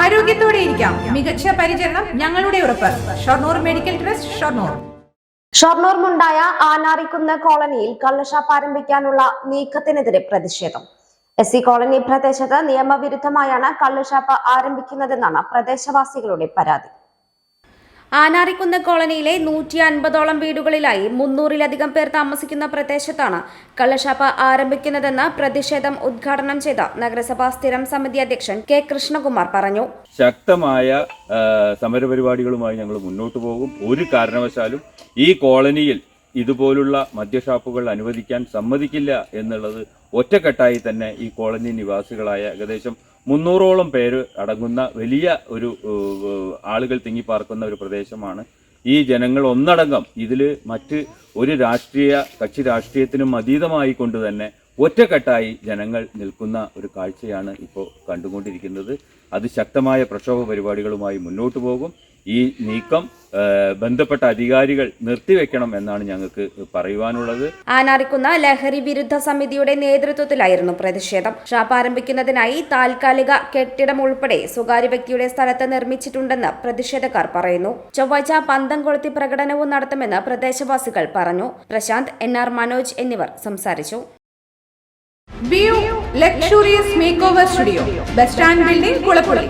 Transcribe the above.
ആരോഗ്യത്തോടെ ഇരിക്കാം. മികച്ച പരിചരണം ഞങ്ങളുടെ ഉറപ്പ്. Shoranur medical trust Shoranur. Shoranur മുണ്ടായ ആനാറിക്കുന്ന് കോളനിയിൽ കള്ളുഷാപ്പ് ആരംഭിക്കാനുള്ള നീക്കത്തിനെതിരെ പ്രതിഷേധം. എസ് സി കോളനി പ്രദേശത്ത് നിയമവിരുദ്ധമായാണ് കള്ളുഷാപ്പ് ആരംഭിക്കുന്നതെന്നാണ് പ്രദേശവാസികളുടെ പരാതി. ആനാറിക്കുന്ന് കോളനിയിലെ നൂറ്റി അൻപതോളം വീടുകളിലായി മുന്നൂറിലധികം പേർ താമസിക്കുന്ന പ്രദേശത്താണ് കള്ളഷാപ്പ് ആരംഭിക്കുന്നതെന്ന് പ്രതിഷേധം ഉദ്ഘാടനം ചെയ്ത നഗരസഭാ സ്ഥിരം സമിതി അധ്യക്ഷൻ കെ കൃഷ്ണകുമാർ പറഞ്ഞു. ശക്തമായ സമരപരിപാടികളുമായി ഞങ്ങൾ മുന്നോട്ട് പോകും. ഒരു കാരണവശാലും ഈ കോളനിയിൽ ഇതുപോലുള്ള മദ്യഷാപ്പുകൾ അനുവദിക്കാൻ സമ്മതിക്കില്ല എന്നുള്ളത് ഒറ്റക്കെട്ടായി തന്നെ ഈ കോളനി നിവാസികളായ ഏകദേശം മുന്നൂറോളം പേര് അടങ്ങുന്ന വലിയ ഒരു ആളുകൾ തിങ്ങിപ്പാർക്കുന്ന ഒരു പ്രദേശമാണ്. ഈ ജനങ്ങൾ ഒന്നടങ്കം ഇതിൽ മറ്റ് ഒരു രാഷ്ട്രീയ കക്ഷി രാഷ്ട്രീയത്തിനും അതീതമായി കൊണ്ട് തന്നെ ഒറ്റക്കെട്ടായി ജനങ്ങൾ നിൽക്കുന്ന ഒരു കാഴ്ചയാണ് ഇപ്പോൾ കണ്ടുകൊണ്ടിരിക്കുന്നത്. അത് ശക്തമായ പ്രക്ഷോഭ പരിപാടികളുമായി മുന്നോട്ട് പോകും. ഈ നീക്കം ബന്ധപ്പെട്ട അധികാരികൾ നിർത്തിവെക്കണം എന്നാണ് ഞങ്ങൾക്ക് പറയുവാനുള്ളത്. ആനാറിക്കുന്ന ലഹരി വിരുദ്ധ സമിതിയുടെ നേതൃത്വത്തിലായിരുന്നു പ്രതിഷേധം. ഷാപ്പ് ആരംഭിക്കുന്നതിനായി താൽക്കാലിക കെട്ടിടം ഉൾപ്പെടെ സ്വകാര്യ വ്യക്തിയുടെ സ്ഥലത്ത് നിർമ്മിച്ചിട്ടുണ്ടെന്ന് പ്രതിഷേധക്കാർ പറയുന്നു. ചൊവ്വാഴ്ച പന്തം കൊളുത്തി പ്രകടനവും നടത്തുമെന്ന് പ്രദേശവാസികൾ പറഞ്ഞു. പ്രശാന്ത് എൻ ആർ മനോജ് എന്നിവർ സംസാരിച്ചു. Luxurious make over studio. Bus stand building Kulappully.